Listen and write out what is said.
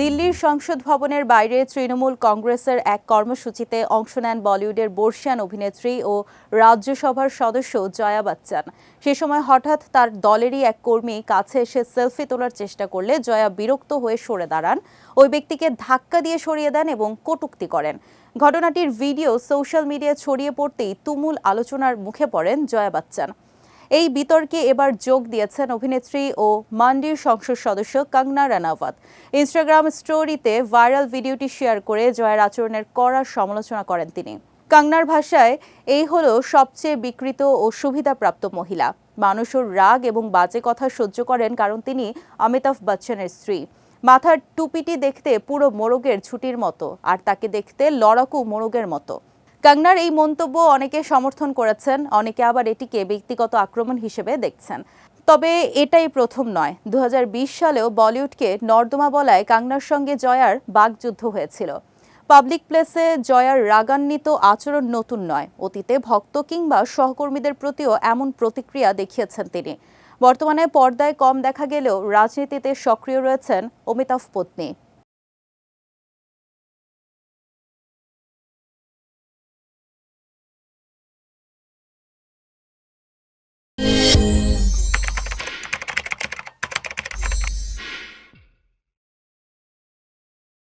দিল্লির সংসদ ভবনের বাইরে তৃণমূল কংগ্রেসের এক কর্মসূচিতে অংশ নেন বলিউডের বর্ষিয়ান অভিনেত্রী ও রাজ্যসভার সদস্য জয়া বচ্চন। সে সময় হঠাৎ তার দলেরই এক কর্মী কাছে এসে সেলফি তোলার চেষ্টা করলে জয়া বিরক্ত হয়ে সরে দাঁড়ান। ওই ব্যক্তিকে ধাক্কা দিয়ে সরিয়ে দেন এবং কটূক্তি করেন। ঘটনাটির ভিডিও সোশ্যাল মিডিয়ায় ছড়িয়ে পড়তেই তুমুল আলোচনার মুখে পড়েন জয়া বচ্চন। এই বিতর্কে এবার যোগ দিয়েছেন অভিনেত্রী ও মান্ডির সংসদ সদস্য কঙ্গনা রানাওয়াত। ইনস্টাগ্রাম স্টোরিতে ভাইরাল ভিডিওটি শেয়ার করে জয়ের আচরণের কড়া সমালোচনা করেন তিনি। কঙ্গনার ভাষায়, এই হলো সবচেয়ে বিকৃত ও সুবিধাপ্রাপ্ত মহিলা। মানুষের রাগ এবং বাজে কথা সহ্য করেন কারণ তিনি অমিতাভ বচ্চনের স্ত্রী। মাথার টুপিটি দেখতে পুরো মোরগের ছুটির মতো, আর তাকে দেখতে লড়াকু মোরগের মতো। কঙ্গনার এই মন্তব্য অনেকে সমর্থন করেছেন, অনেকে আবার এটিকে ব্যক্তিগত আক্রমণ হিসেবে দেখছেন। তবে এটাই প্রথম নয়। দু সালেও বলিউডকে নর্দমা বলায় কাঙ্গনার সঙ্গে জয়ার বাগযুদ্ধ হয়েছিল। পাবলিক প্লেসে জয়ার রাগান্বিত আচরণ নতুন নয়। অতীতে ভক্ত কিংবা সহকর্মীদের প্রতিও এমন প্রতিক্রিয়া দেখিয়েছেন তিনি। বর্তমানে পর্দায় কম দেখা গেলেও রাজনীতিতে সক্রিয় রয়েছেন অমিতাভ পত্নী।